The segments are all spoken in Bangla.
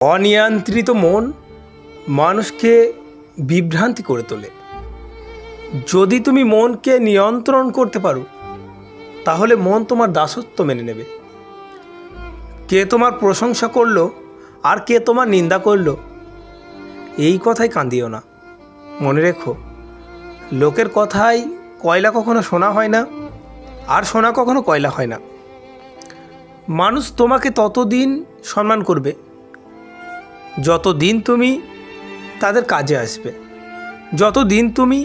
অনিয়ন্ত্রিত মন মানুষকে বিভ্রান্তি করে তোলে। যদি তুমি মনকে নিয়ন্ত্রণ করতে পারো, তাহলে মন তোমার দাসত্ব মেনে নেবে। কে তোমার প্রশংসা করল আর কে তোমার নিন্দা করল, এই কথাই কাঁদিও না। মনে রেখো, লোকের কথায় কয়লা কখনো শোনা হয় না, আর শোনা কখনো কয়লা হয় না। মানুষ তোমাকে ততদিন সম্মান করবে। যতদিন তুমি তাদের কাজে আসবে, যতদিন তুমি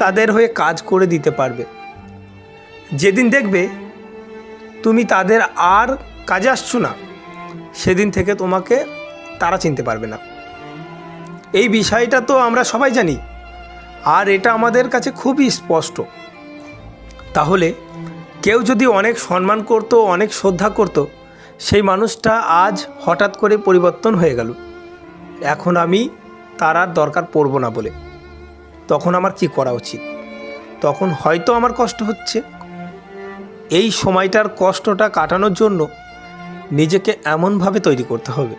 তাদের হয়ে কাজ করে দিতে পারবে, যেদিন দেখবে তুমি তাদের আর কাজে আসছো না, সেদিন থেকে তোমাকে তারা চিনতে পারবে না। এই বিষয়টা তো আমরা সবাই জানি, আর এটা আমাদের কাছে খুবই স্পষ্ট। তাহলে কেউ যদি অনেক সম্মান করতো, অনেক শ্রদ্ধা করতো সেই মানুষটা আজ হঠাৎ করে পরিবর্তন হয়ে গেল। এখন আমি তার আর দরকার পড়ব না বলে। তখন আমার কি করা উচিত? তখন হয়তো আমার কষ্ট হচ্ছে। এই সময়টার কষ্টটা কাটানোর জন্য নিজেকে এমনভাবে তৈরি করতে হবে।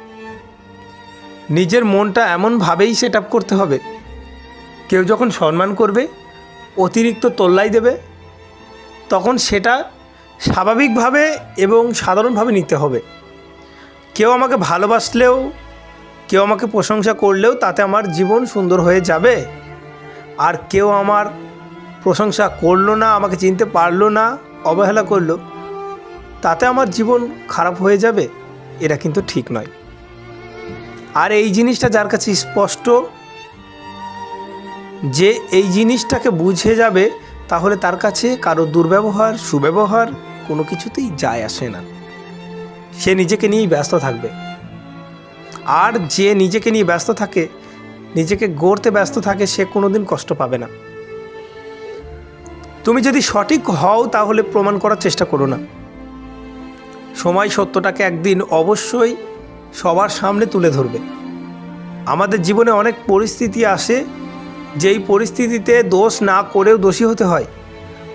নিজের মনটা এমনভাবেই সেট আপ করতে হবে। কেউ যখন সম্মান করবে, অতিরিক্ত তোল্লাই দেবে, তখন সেটা স্বাভাবিকভাবে এবং সাধারণভাবে নিতে হবে। কেউ আমাকে ভালোবাসলেও, কেউ আমাকে প্রশংসা করলেও তাতে আমার জীবন সুন্দর হয়ে যাবে। আর কেউ আমার প্রশংসা করল না, আমাকে চিনতে পারল না, অবহেলা করল, তাতে আমার জীবন খারাপ হয়ে যাবে, এটা কিন্তু ঠিক নয়। আর এই জিনিসটা যার কাছে স্পষ্ট, যে এই জিনিসটাকে বুঝে যাবে, তাহলে তার কাছে কারও দুর্ব্যবহার, সুব্যবহার কোনো কিছুতেই যায় আসে না। সে নিজেকে নিয়েই ব্যস্ত থাকবে। আর যে নিজেকে নিয়ে ব্যস্ত থাকে, নিজেকে গড়তে ব্যস্ত থাকে, সে কোনোদিন কষ্ট পাবে না। তুমি যদি সঠিক হও, তাহলে প্রমাণ করার চেষ্টা করো না। সময় সত্যটাকে একদিন অবশ্যই সবার সামনে তুলে ধরবে। আমাদের জীবনে অনেক পরিস্থিতি আসে, যেই পরিস্থিতিতে দোষ না করেও দোষী হতে হয়।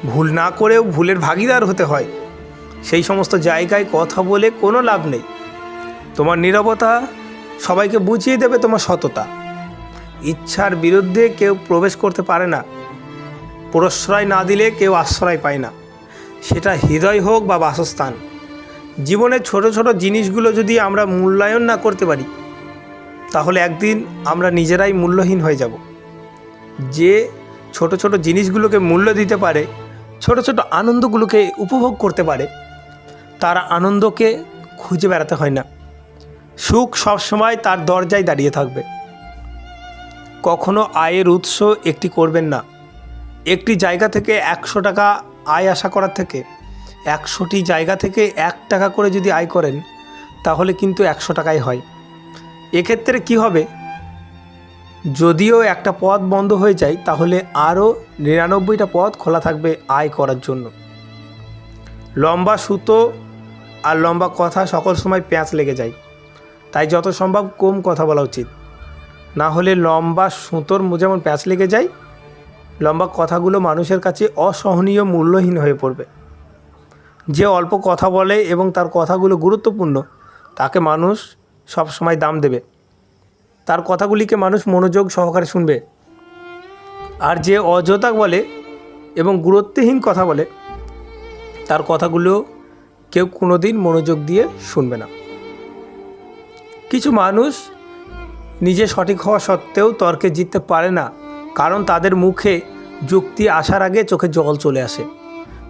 ভুল না করেও ভুলের ভাগিদার হতে হয়। সেই সমস্ত জায়গায় কথা বলে কোনো লাভ নেই। তোমার নীরবতা সবাইকে বুঝিয়ে দেবে তোমার সততা। ইচ্ছার বিরুদ্ধে কেউ প্রবেশ করতে পারে না। প্রশ্রয় না দিলে কেউ আশ্রয় পায় না। সেটা হৃদয় হোক বা বাসস্থান। জীবনের ছোট ছোট জিনিসগুলো যদি আমরা মূল্যায়ন না করতে পারি, তাহলে একদিন আমরা নিজেরাই মূল্যহীন হয়ে যাব। যে ছোট ছোট জিনিসগুলোকে মূল্য দিতে পারে ছোট ছোট আনন্দগুলোকে উপভোগ করতে পারে। তার আনন্দকে খুঁজে বেড়াতে হয় না। সুখ সবসময় তার দরজায় দাঁড়িয়ে থাকবে। কখনো আয়ের উৎস একটি করবেন না। একটি জায়গা থেকে একশো টাকা আয় আশা করার থেকে একশোটি জায়গা থেকে এক টাকা করে যদি আয় করেন, তাহলে কিন্তু একশো টাকাই হয়। এক্ষেত্রে কি হবে? যদিও একটা পথ বন্ধ হয়ে যায়, তাহলে আরও নিরানব্বইটা পথ খোলা থাকবে আয় করার জন্য। লম্বা সুতো আর লম্বা কথা সকল সময় প্যাঁচ লেগে যায়। তাই যত সম্ভব কম কথা বলা উচিত। না হলে লম্বা সুতোর যেমন প্যাঁচ লেগে যায়, লম্বা কথাগুলো মানুষের কাছে অসহনীয় মূল্যহীন হয়ে পড়বে। যে অল্প কথা বলে এবং তার কথাগুলো গুরুত্বপূর্ণ, তাকে মানুষ সব সময় দাম দেবে। তার কথাগুলিকে মানুষ মনোযোগ সহকারে শুনবে। আর যে অযথা বলে এবং গুরুত্বহীন কথা বলে, তার কথাগুলো কেউ কোনো দিন মনোযোগ দিয়ে শুনবে না। কিছু মানুষ নিজে সঠিক হওয়া সত্ত্বেও তর্কে জিততে পারে না, কারণ তাদের মুখে যুক্তি আসার আগে চোখে জল চলে আসে।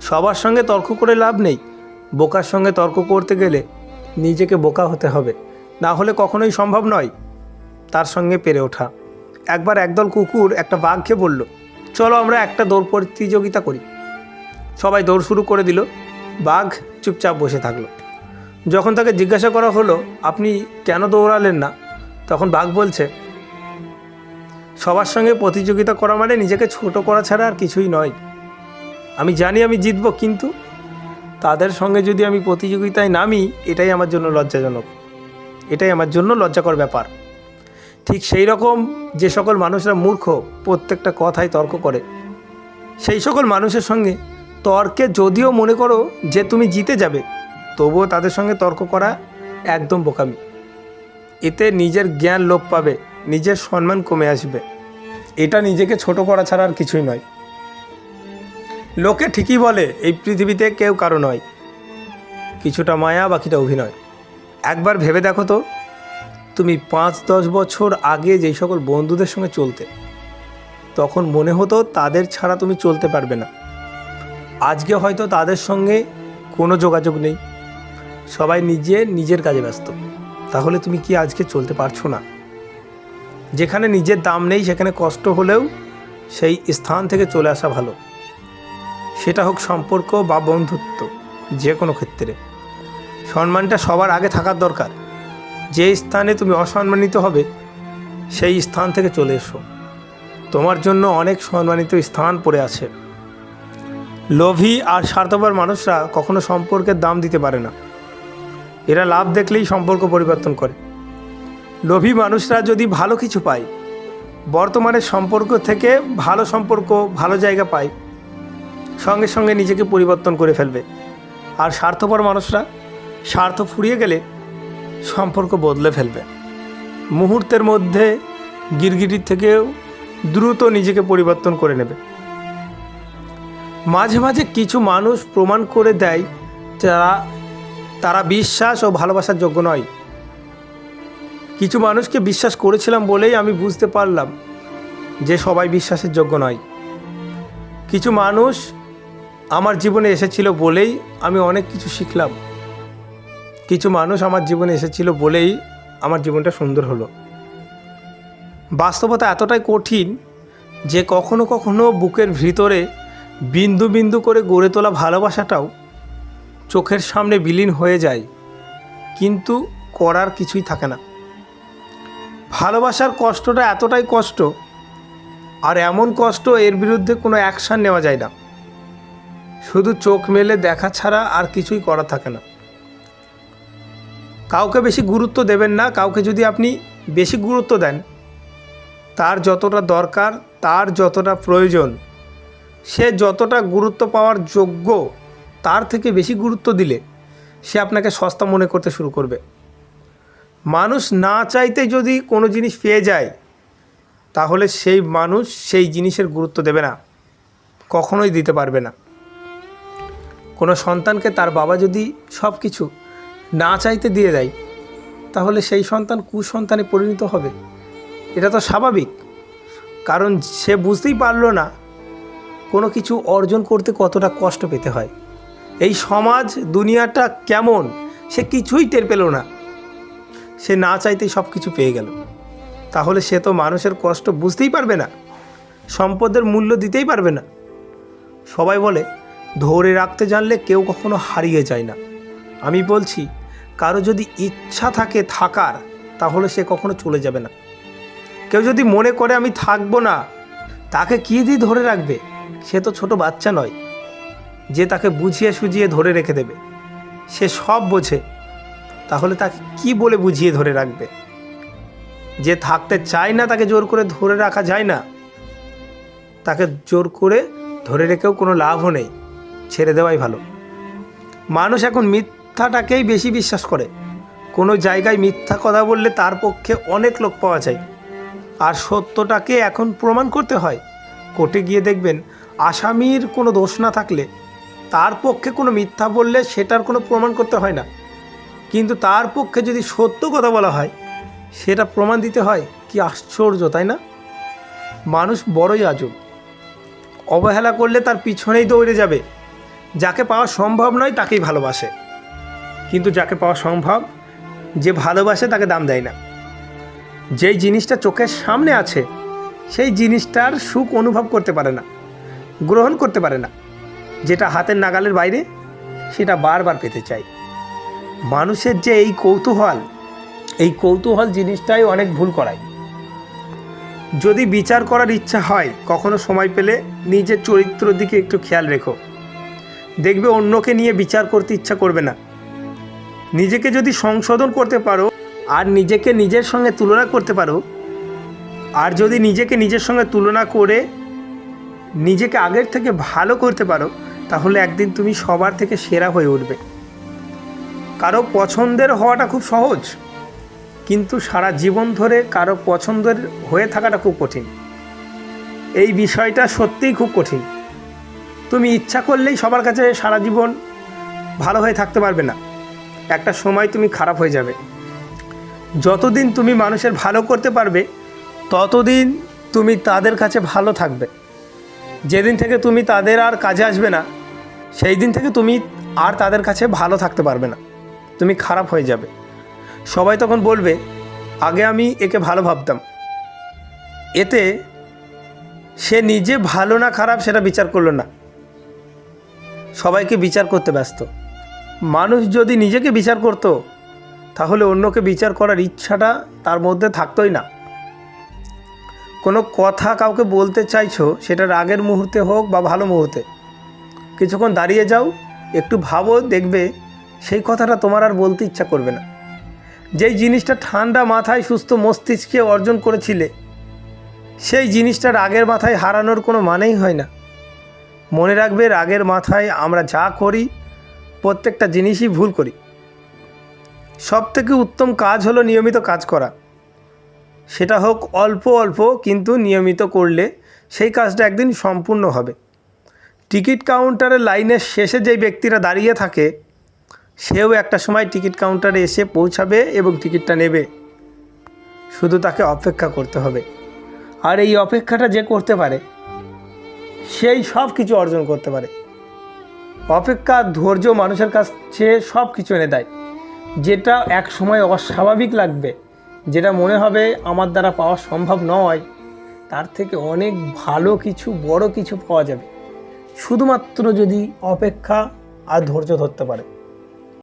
সবার সঙ্গে তর্ক করে লাভ নেই, বোকার সঙ্গে তর্ক করতে গেলে নিজেকে বোকা হতে হবে। না হলে কখনোই সম্ভব নয়। তার সঙ্গে পেরে ওঠা। একবার একদল কুকুর একটা বাঘকে বলল, চলো আমরা একটা দৌড় প্রতিযোগিতা করি। সবাই দৌড় শুরু করে দিল। বাঘ চুপচাপ বসে থাকল। যখন তাকে জিজ্ঞাসা করা হলো, আপনি কেন দৌড়ালেন না? তখন বাঘ বলছে, সবার সঙ্গে প্রতিযোগিতা করা মানে নিজেকে ছোট করা ছাড়া আর কিছুই নয়। আমি জানি আমি জিতব, কিন্তু তাদের সঙ্গে যদি আমি প্রতিযোগিতায় নামি, এটাই আমার জন্য লজ্জাজনক। এটাই আমার জন্য লজ্জাকর ব্যাপার। ঠিক সেই রকম যে সকল মানুষরা মূর্খ, প্রত্যেকটা কথায় তর্ক করে। সেই সকল মানুষের সঙ্গে তর্কে যদিও মনে করো যে তুমি জিতে যাবে, তবুও তাদের সঙ্গে তর্ক করা একদম বোকামি। এতে নিজের জ্ঞান লোপ পাবে, নিজের সম্মান কমে আসবে। এটা নিজেকে ছোট করা ছাড়া আর কিছুই নয়। লোকে ঠিকই বলে, এই পৃথিবীতে কেউ কারও নয়। কিছুটা মায়া, বাকিটা অভিনয়। একবার ভেবে দেখো তো। তুমি পাঁচ, দশ বছর আগে যেই সকল বন্ধুদের সঙ্গে চলতে, তখন মনে হতো তাদের ছাড়া তুমি চলতে পারবে না। আজকে হয়তো তাদের সঙ্গে কোনো যোগাযোগ নেই। সবাই নিজে নিজের কাজে ব্যস্ত। তাহলে তুমি কি আজকে চলতে পারছ না? যেখানে নিজের দাম নেই, সেখানে কষ্ট হলেও সেই স্থান থেকে চলে আসা ভালো। সেটা হোক সম্পর্ক বা বন্ধুত্ব, যে কোনো ক্ষেত্রে। সম্মানটা সবার আগে থাকার দরকার। যে স্থানে তুমি অসম্মানিত হবে, সেই স্থান থেকে চলে এসো। তোমার জন্য অনেক সম্মানিত স্থান পড়ে আছে। লোভী আর স্বার্থপর মানুষরা কখনো সম্পর্কের দাম দিতে পারে না। এরা লাভ দেখলেই সম্পর্ক পরিবর্তন করে। লোভী মানুষরা যদি ভালো কিছু পায়, বর্তমানের সম্পর্ক থেকে ভালো সম্পর্ক, ভালো জায়গা পায়, সঙ্গে সঙ্গে নিজেকে পরিবর্তন করে ফেলবে। আর স্বার্থপর মানুষরা স্বার্থ ফুরিয়ে গেলে সম্পর্ক বদলে ফেলবে। মুহূর্তের মধ্যে গিরগিটির থেকেও দ্রুত নিজেকে পরিবর্তন করে নেবে। মাঝে মাঝে কিছু মানুষ প্রমাণ করে দেয় যারা, তারা বিশ্বাস ও ভালোবাসার যোগ্য নয়। কিছু মানুষকে বিশ্বাস করেছিলাম বলেই আমি বুঝতে পারলাম যে সবাই বিশ্বাসের যোগ্য নয়। কিছু মানুষ আমার জীবনে এসেছিল বলেই আমি অনেক কিছু শিখলাম। কিছু মানুষ আমার জীবনে এসেছিল বলেই আমার জীবনটা সুন্দর হলো। বাস্তবতা এতটাই কঠিন যে কখনো কখনো বুকের ভিতরে বিন্দু বিন্দু করে গড়ে তোলা ভালোবাসাটাও চোখের সামনে বিলীন হয়ে যায়, কিন্তু করার কিছুই থাকে না। ভালোবাসার কষ্টটা এতটাই কষ্ট আর এমন কষ্ট এর বিরুদ্ধে কোনো অ্যাকশান নেওয়া যায় না। শুধু চোখ মেলে দেখা ছাড়া আর কিছুই করা থাকে না। কাউকে বেশি গুরুত্ব দেবেন না, কাউকে যদি আপনি বেশি গুরুত্ব দেন, তার যতটা দরকার, তার যতটা প্রয়োজন, সে যতটা গুরুত্ব পাওয়ার যোগ্য, তার থেকে বেশি গুরুত্ব দিলে সে আপনাকে সস্তা মনে করতে শুরু করবে। মানুষ না চাইতে যদি কোনো জিনিস পেয়ে যায়, তাহলে সেই মানুষ সেই জিনিসের গুরুত্ব দেবে না, কখনোই দিতে পারবে না। কোনো সন্তানকে তার বাবা যদি সব কিছু না চাইতে দিয়ে দেয়, তাহলে সেই সন্তান কুসন্তানে পরিণত হবে। এটা তো স্বাভাবিক, কারণ সে বুঝতেই পারল না কোনো কিছু অর্জন করতে কতটা কষ্ট পেতে হয়। এই সমাজ, দুনিয়াটা কেমন, সে কিছুই টের পেল না। সে না চাইতেই সব কিছু পেয়ে গেল। তাহলে সে তো মানুষের কষ্ট বুঝতেই পারবে না, সম্পদের মূল্য দিতেই পারবে না। সবাই বলে, ধরে রাখতে জানলে কেউ কখনো হারিয়ে যায় না। আমি বলছি, কারও যদি ইচ্ছা থাকে থাকার, তাহলে সে কখনো চলে যাবে না। কেউ যদি মনে করে আমি থাকব না, তাকে কী দিয়ে ধরে রাখবে? সে তো ছোট বাচ্চা নয়। যে তাকে বুঝিয়ে সুঝিয়ে ধরে রেখে দেবে, সে সব বোঝে। তাহলে তাকে কি বলে বুঝিয়ে ধরে রাখবে? যে থাকতে চায় না, তাকে জোর করে ধরে রাখা যায় না। তাকে জোর করে ধরে রেখেও কোনো লাভও নেই। ছেড়ে দেওয়াই ভালো। মানুষ এখন মিথ্যাটাকেই বেশি বিশ্বাস করে। কোনো জায়গায় মিথ্যা কথা বললে তার পক্ষে অনেক লোক পাওয়া যায়। আর সত্যটাকে এখন প্রমাণ করতে হয়। কোর্টে গিয়ে দেখবেন, আসামির কোনো দোষ না থাকলে তার পক্ষে কোনো মিথ্যা বললে সেটার কোনো প্রমাণ করতে হয় না। কিন্তু তার পক্ষে যদি সত্য কথা বলা হয়, সেটা প্রমাণ দিতে হয়, কি আশ্চর্য, তাই না? মানুষ বড়ই আজব। অবহেলা করলে তার পিছনেই দৌড়ে যাবে। যাকে পাওয়া সম্ভব নয়, তাকেই ভালোবাসে। কিন্তু যাকে পাওয়া সম্ভব, যে ভালোবাসে তাকে দাম দেয় না। যেই জিনিসটা চোখের সামনে আছে, সেই জিনিসটার সুখ অনুভব করতে পারে না, গ্রহণ করতে পারে না। যেটা হাতের নাগালের বাইরে, সেটা বারবার পেতে চাই মানুষের যে এই কৌতূহল এই কৌতূহল জিনিসটাই অনেক ভুল করায়। যদি বিচার করার ইচ্ছা হয়, কখনো সময় পেলে নিজের চরিত্রের দিকে একটু খেয়াল রেখো। দেখবে অন্যকে নিয়ে বিচার করতে ইচ্ছা করবে না। নিজেকে যদি সংশোধন করতে পারো, আর নিজেকে নিজের সঙ্গে তুলনা করতে পারো, আর যদি নিজেকে নিজের সঙ্গে তুলনা করে নিজেকে আগের থেকে ভালো করতে পারো, তাহলে একদিন তুমি সবার থেকে সেরা হয়ে উঠবে। কারও পছন্দের হওয়াটা খুব সহজ, কিন্তু সারা জীবন ধরে কারও পছন্দের হয়ে থাকাটা খুব কঠিন। এই বিষয়টা সত্যিই খুব কঠিন। তুমি ইচ্ছা করলেই সবার কাছে সারা জীবন ভালো হয়ে থাকতে পারবে না। একটা সময় তুমি খারাপ হয়ে যাবে। যতদিন তুমি মানুষের ভালো করতে পারবে, ততদিন তুমি তাদের কাছে ভালো থাকবে। যেদিন থেকে তুমি তাদের আর কাজে আসবে না সেই দিন থেকে তুমি আর তাদের কাছে ভালো থাকতে পারবে না। তুমি খারাপ হয়ে যাবে। সবাই তখন বলবে, আগে আমি একে ভালো ভাবতাম। এতে সে নিজে ভালো না খারাপ সেটা বিচার করল না। সবাইকে বিচার করতে ব্যস্ত। মানুষ যদি নিজেকে বিচার করতো, তাহলে অন্যকে বিচার করার ইচ্ছাটা তার মধ্যে থাকতোই না। কোনো কথা কাউকে বলতে চাইছো, সেটা রাগের মুহূর্তে হোক বা ভালো মুহূর্তে। কিছুক্ষণ দাঁড়িয়ে যাও, একটু ভাবো, দেখবে সেই কথাটা তোমার আর বলতে ইচ্ছা করবে না। যেই জিনিসটা ঠান্ডা মাথায় সুস্থ মস্তিষ্কে অর্জন করেছিলে, সেই জিনিসটা রাগের মাথায় হারানোর কোনো মানেই হয় না। মনে রাখবে, রাগের মাথায় আমরা যা করি প্রত্যেকটা জিনিসই ভুল করি। সব থেকে উত্তম কাজ হলো নিয়মিত কাজ করা। সেটা হোক অল্প অল্প কিন্তু নিয়মিত করলে সেই কাজটা একদিন সম্পূর্ণ হবে। টিকিট কাউন্টারের লাইনের শেষে যেই ব্যক্তিরা দাঁড়িয়ে থাকে, সেও একটা সময় টিকিট কাউন্টারে এসে পৌঁছাবে এবং টিকিটটা নেবে। শুধু তাকে অপেক্ষা করতে হবে। আর এই অপেক্ষাটা যে করতে পারে, সেই সব কিছু অর্জন করতে পারে। অপেক্ষা ধৈর্য মানুষের কাছে সব কিছু এনে দেয়। যেটা এক সময় অস্বাভাবিক লাগবে, যেটা মনে হবে আমার দ্বারা পাওয়া সম্ভব নয়, তার থেকে অনেক ভালো কিছু, বড় কিছু পাওয়া যাবে। শুধুমাত্র যদি অপেক্ষা আর ধৈর্য ধরতে পারে।